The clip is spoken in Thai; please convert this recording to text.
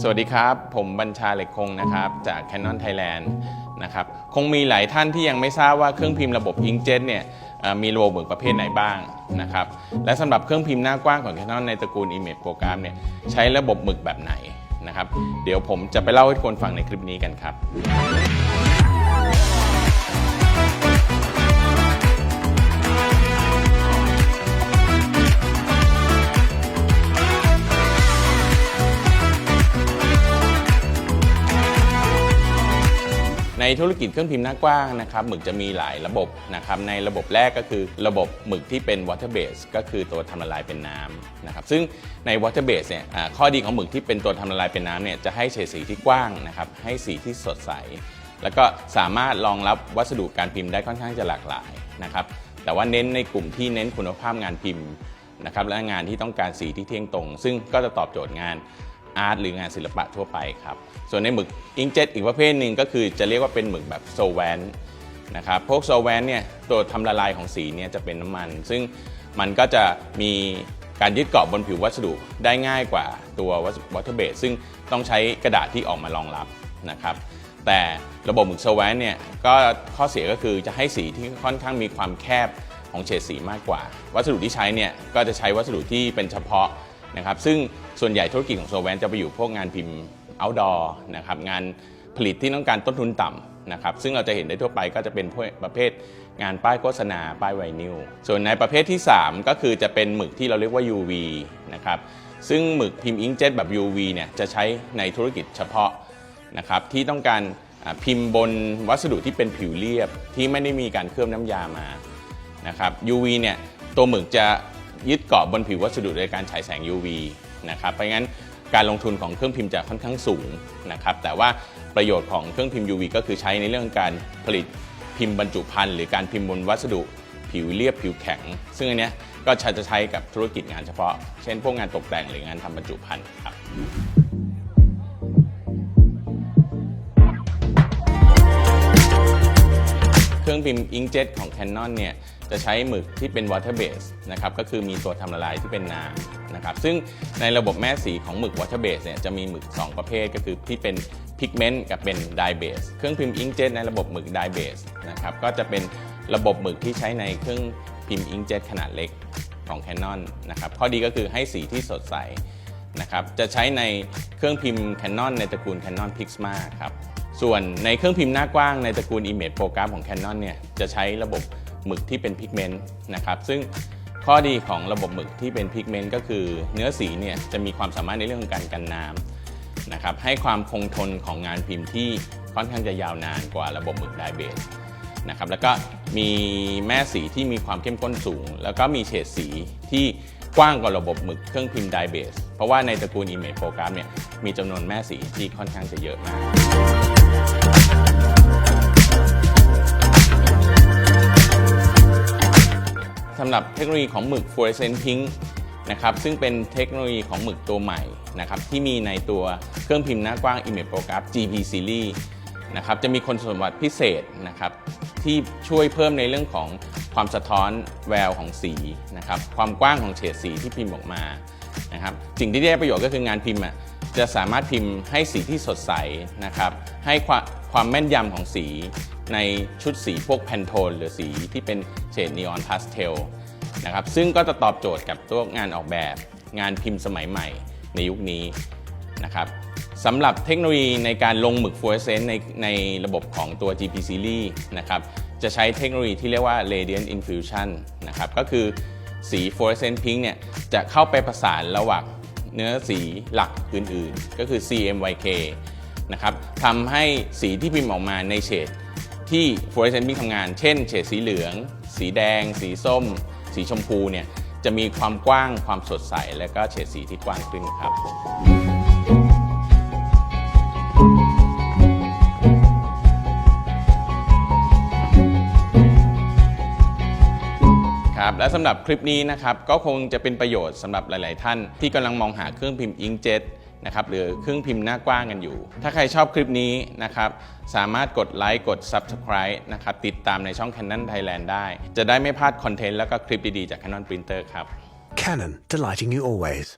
สวัสดีครับ ผมบัญชาเหล็กคงนะครับ จาก Canon Thailand นะครับคงมีหลายท่านที่ยังไม่ทราบว่าเครื่องพิมพ์ระบบ Inkjet เนี่ยมีระบบหมึกประเภทไหนบ้างนะครับและสำหรับเครื่องพิมพ์หน้ากว้างของ Canon ในตระกูล Image Program เนี่ยใช้ระบบหมึกแบบไหนนะครับ เดี๋ยวผมจะไปเล่าให้ทุกคนฟังในคลิปนี้กันครับ ในธุรกิจเครื่องพิมพ์หน้ากว้างนะครับหมึกจะมีหลายระบบนะครับในระบบแรกก็คือระบบหมึกที่เป็น water base ก็คือตัวทำละลายเป็นน้ำนะครับซึ่งใน water base เนี่ยข้อดีของหมึกที่เป็นตัวทำละลายเป็นน้ำเนี่ยจะให้เฉดสีที่กว้างนะครับให้สีที่สดใส แล้วก็สามารถรองรับวัสดุการพิมพ์ได้ค่อนข้างจะหลากหลายนะครับแต่ว่าเน้นในกลุ่มที่เน้นคุณภาพงานพิมพ์นะครับและงานที่ต้องการสีที่เที่ยงตรง ซึ่งก็จะตอบโจทย์งาน อาร์ตหรืองานศิลปะทั่วไปครับ ส่วนในหมึกอิงเจ็ตอีกประเภทหนึ่งก็คือจะเรียกว่าเป็นหมึกแบบโซแวนนะครับพวกโซแวนเนี่ยตัวทำละลายของสีเนี่ยจะเป็นน้ำมัน ซึ่งมันก็จะมีการยึดเกาะบนผิววัสดุได้ง่ายกว่าตัววอเตอร์เบสซึ่งต้องใช้กระดาษที่ออกมารองรับนะครับแต่ระบบหมึกโซแวนเนี่ยก็ข้อเสียก็คือจะให้สีที่ค่อนข้างมีความแคบของเฉดสีมากกว่า วัสดุที่ใช้เนี่ยก็จะใช้วัสดุที่เป็นเฉพาะ นะครับซึ่งส่วนใหญ่ธุรกิจของโซแวนจะไปอยู่พวกงานพิมพ์ outdoor นะครับงานผลิตที่ต้องการต้นทุนต่ำนะครับซึ่งเราจะเห็นได้ทั่วไปก็จะเป็นพวกประเภทงานป้ายโฆษณา ป้ายไวนิลส่วนในประเภทที่ 3 ก็คือจะเป็นหมึกที่เราเรียกว่า UV นะครับซึ่งหมึกพิมพ์อิงเจ็ตแบบ UV เนี่ยจะใช้ในธุรกิจเฉพาะนะครับที่ต้องการพิมพ์บนวัสดุที่เป็นผิวเรียบที่ไม่ได้มีการเคลือบน้ำยามานะครับ UV เนี่ยตัวหมึกจะ ยึดเกาะบนผิววัสดุโดยการฉายแสง UV นะครับเพราะงั้นการลงทุนของเครื่องพิมพ์จะค่อนข้างสูงนะครับแต่ว่าประโยชน์ของเครื่องพิมพ์ UV ก็คือใช้ในเรื่องการผลิตพิมพ์บรรจุภัณฑ์หรือการพิมพ์บนวัสดุผิวเรียบผิวแข็ง ซึ่งอันเนี้ยก็จะใช้กับธุรกิจงานเฉพาะ เช่นพวกงานตกแต่งหรืองานทำบรรจุภัณฑ์ครับเครื่องพิมพ์อิงเจ็ตของ Canon เนี่ย จะใช้หมึกที่เป็น water base นะครับก็คือมีตัวทำละลายที่เป็นน้ำนะครับซึ่งในระบบแม่สีของหมึก water base เนี่ยจะมีหมึก 2 ประเภทก็คือที่เป็น pigment กับเป็น dye base เครื่องพิมพ์อิงเจ็ตในระบบหมึก dye base นะครับก็จะเป็นระบบหมึกที่ใช้ในเครื่องพิมพ์อิงเจ็ตขนาดเล็กของ Canon นะครับข้อดีก็คือให้สีที่สดใสนะครับจะใช้ในเครื่องพิมพ์ Canon ในตระกูล Canon Pixma ครับส่วนในเครื่องพิมพ์หน้ากว้างในตระกูล Image Program ของ Canon เนี่ยจะใช้ระบบ หมึกที่เป็นพิกเมนต์นะครับซึ่งข้อดีของระบบหมึกที่เป็นพิกเมนต์ก็คือเนื้อสีเนี่ยจะมีความสามารถในเรื่องของการกันน้ำนะครับให้ความคงทนของงานพิมพ์ที่ค่อนข้างจะยาวนานกว่าระบบหมึกไดเบสนะครับแล้วก็มีแม่สีที่มีความเข้มข้นสูง แล้วก็มีเฉดสีที่กว้างกว่าระบบหมึกเครื่องพิมพ์ไดเบสเพราะว่าในตระกูล Image Program เนี่ยมีจำนวนแม่สีที่ค่อนข้างจะเยอะมาก สำหรับเทคโนโลยีของหมึก fluorescent pink นะครับซึ่งเป็นเทคโนโลยีของหมึกตัวใหม่นะครับที่มีในตัวเครื่องพิมพ์หน้ากว้าง Image Program GP Series นะครับจะมีคุณสมบัติพิเศษนะครับที่ช่วยเพิ่มในเรื่องของความสะท้อนแววของสีนะครับความกว้างของเฉดสีที่พิมพ์ออกมานะครับสิ่งที่ได้ประโยชน์ก็คืองานพิมพ์จะสามารถพิมพ์ให้สีที่สดใสนะครับให้ความความแม่นยำของสี ในชุดสีพวกแพนโทนหรือสีที่เป็นเฉดนีออนพาสเทลนะครับซึ่งก็จะตอบโจทย์กับตัวงานออกแบบ งานพิมพ์สมัยใหม่ในยุคนี้นะครับสำหรับเทคโนโลยีในการลงหมึกฟลูออเรสเซนต์ในในระบบของตัว GP Series นะครับจะใช้เทคโนโลยีที่เรียกว่า Radiant Infusion นะครับก็คือสี fluorescent pink เนี่ยจะเข้าไปประสานระหว่างเนื้อสีหลักอื่นๆ ก็คือ CMYK นะครับทำให้สีที่พิมพ์ออกมาในเฉด ที่ fluorescent pink ทำงาน เช่นเฉดสีเหลือง สีแดง สีส้ม สีชมพูเนี่ยจะมีความกว้างความสดใส และก็เฉดสีที่กว้างขึ้นครับ ครับ และสำหรับคลิปนี้นะครับ ก็คงจะเป็นประโยชน์สำหรับหลาย ๆ ท่านที่กำลังมองหาเครื่องพิมพ์อิงเจ็ต นะครับหรือเครื่องพิมพ์หน้ากว้างกันอยู่ ถ้าใครชอบคลิปนี้นะครับสามารถกดไลค์กด Subscribe นะครับติดตามในช่อง Canon Thailand ได้ จะได้ไม่พลาดคอนเทนต์แล้วก็คลิปดี ๆ จาก Canon Printer ครับ Canon, delighting you always.